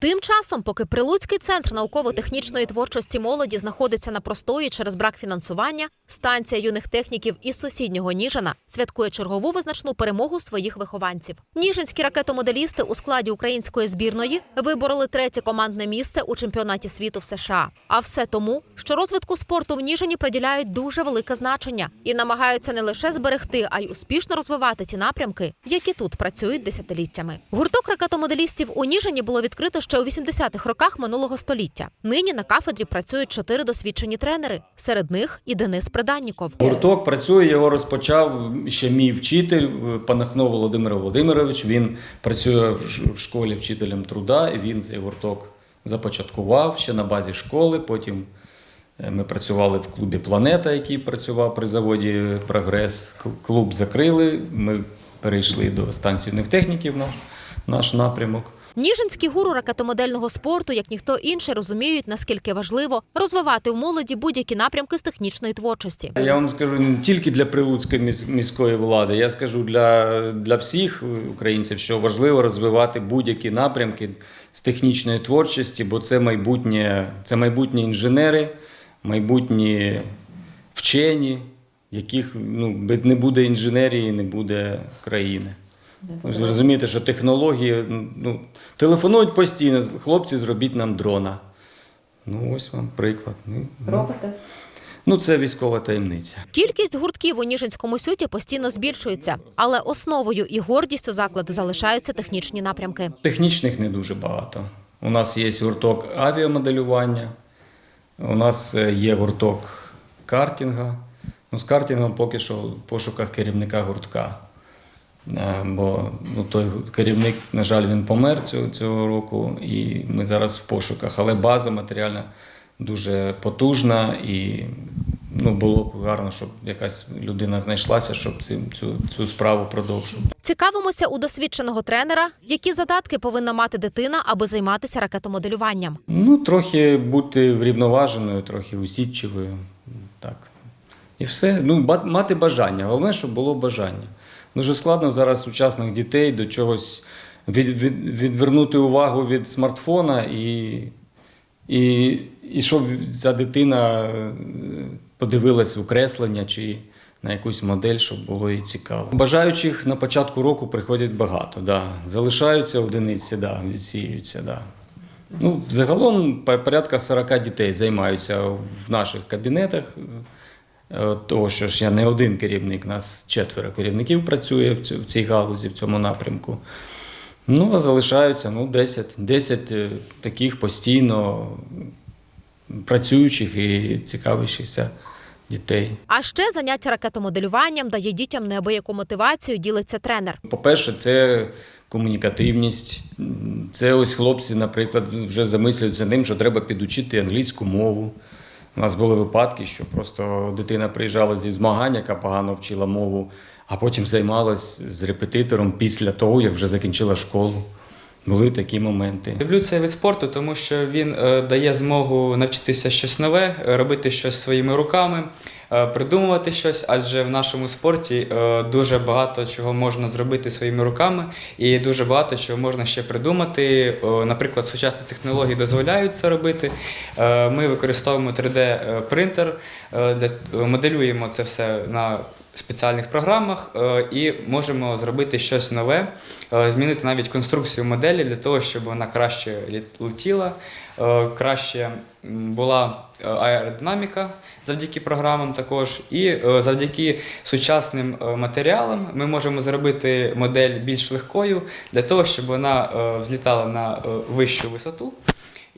Тим часом, поки Прилуцький центр науково-технічної творчості молоді знаходиться на простої через брак фінансування, станція юних техніків із сусіднього Ніжина святкує чергову визначну перемогу своїх вихованців. Ніжинські ракетомоделісти у складі української збірної вибороли третє командне місце у чемпіонаті світу в США. А все тому, що розвитку спорту в Ніжині приділяють дуже велике значення і намагаються не лише зберегти, а й успішно розвивати ті напрямки, які тут працюють десятиліттями. Гурток ракетомоделістів у Ніжині було відкрито ще у 80-х роках минулого століття. Нині на кафедрі працюють чотири досвідчені тренери. Серед них і Денис Приданніков. Гурток працює, його розпочав ще мій вчитель Панахно Володимир Володимирович. Він працює в школі вчителем труда, і він цей гурток започаткував ще на базі школи. Потім е, ми працювали в клубі Планета, який працював при заводі Прогрес. Клуб закрили. Ми перейшли до станційних техніків, наш, наш напрямок. Ніжинські гуру ракетомодельного спорту, як ніхто інший, розуміють, наскільки важливо розвивати в молоді будь-які напрямки з технічної творчості. Я вам скажу не тільки для Прилуцької міс- міської влади, я скажу для, для всіх українців, що важливо розвивати будь-які напрямки з технічної творчості, бо це майбутнє, це майбутні інженери, майбутні вчені, яких ну, без не буде інженерії, не буде країни. Ви ж розумієте, що технології ну, телефонують постійно, хлопці, зробіть нам дрона. Ну, ось вам приклад. Ну, ну. Робите? Ну, це військова таємниця. Кількість гуртків у Ніжинському сюті постійно збільшується, але основою і гордістю закладу залишаються технічні напрямки. Технічних не дуже багато. У нас є гурток авіамоделювання, у нас е, є гурток картинга. Ну, з картингом поки що в пошуках керівника гуртка. Е, Бо ну, той керівник, на жаль, він помер цього, цього року, і ми зараз в пошуках. Але база матеріальна дуже потужна і ну, було б гарно, щоб якась людина знайшлася, щоб цю, цю, цю справу продовжувати. Цікавимося у досвідченого тренера, які задатки повинна мати дитина, аби займатися ракетомоделюванням. Ну, трохи бути врівноваженою, трохи усідчивою. Так. І все. Ну, мати бажання. Головне, щоб було бажання. Дуже складно зараз сучасних дітей до чогось від, від, відвернути увагу від смартфона і, і, і щоб ця дитина е, подивилась в креслення чи на якусь модель, щоб було їй цікаво. Бажаючих на початку року приходять багато. Да. Залишаються одиниці, да, відсіюються. Да. Ну, загалом порядка 40 дітей займаються в наших кабінетах. Е, Того, що ж я не один керівник, нас четверо керівників працює в цій галузі, в цьому напрямку. Ну, а залишаються ну, 10, 10 е, таких постійно працюючих і цікавищихся дітей. А ще заняття ракетомоделюванням дає дітям неабияку мотивацію, ділиться тренер. По-перше, це комунікативність. Це ось хлопці, наприклад, вже замислюються ним, що треба підучити англійську мову. У нас були випадки, що просто дитина приїжджала зі змагань, яка погано вчила мову, а потім займалась з репетитором після того, як вже закінчила школу. Були такі моменти. Люблю цей від спорту, тому що він е, дає змогу навчитися щось нове, робити щось своїми руками, придумувати щось, адже в нашому спорті е, дуже багато чого можна зробити своїми руками, і дуже багато чого можна ще придумати. Наприклад, сучасні технології дозволяють це робити. Е, Ми використовуємо 3D-принтер, моделюємо це все на спеціальних програмах е, і можемо зробити щось нове, е, змінити навіть конструкцію моделі для того, щоб вона краще летіла, е, краще була аеродинаміка завдяки програмам також. І завдяки сучасним матеріалам ми можемо зробити модель більш легкою для того, щоб вона взлітала на вищу висоту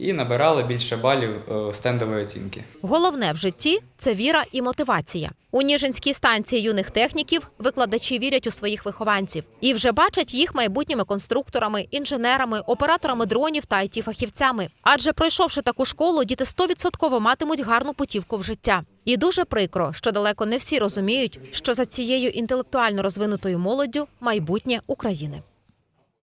і набирала більше балів е, стендової оцінки. Головне в житті це віра і мотивація. У Ніжинській станції юних техніків викладачі вірять у своїх вихованців і вже бачать їх майбутніми конструкторами, інженерами, операторами дронів та it фахівцями. Адже пройшовши таку школу, діти 100% матимуть гарну путівку в життя. І дуже прикро, що далеко не всі розуміють, що за цією інтелектуально розвинутою молоддю майбутнє України.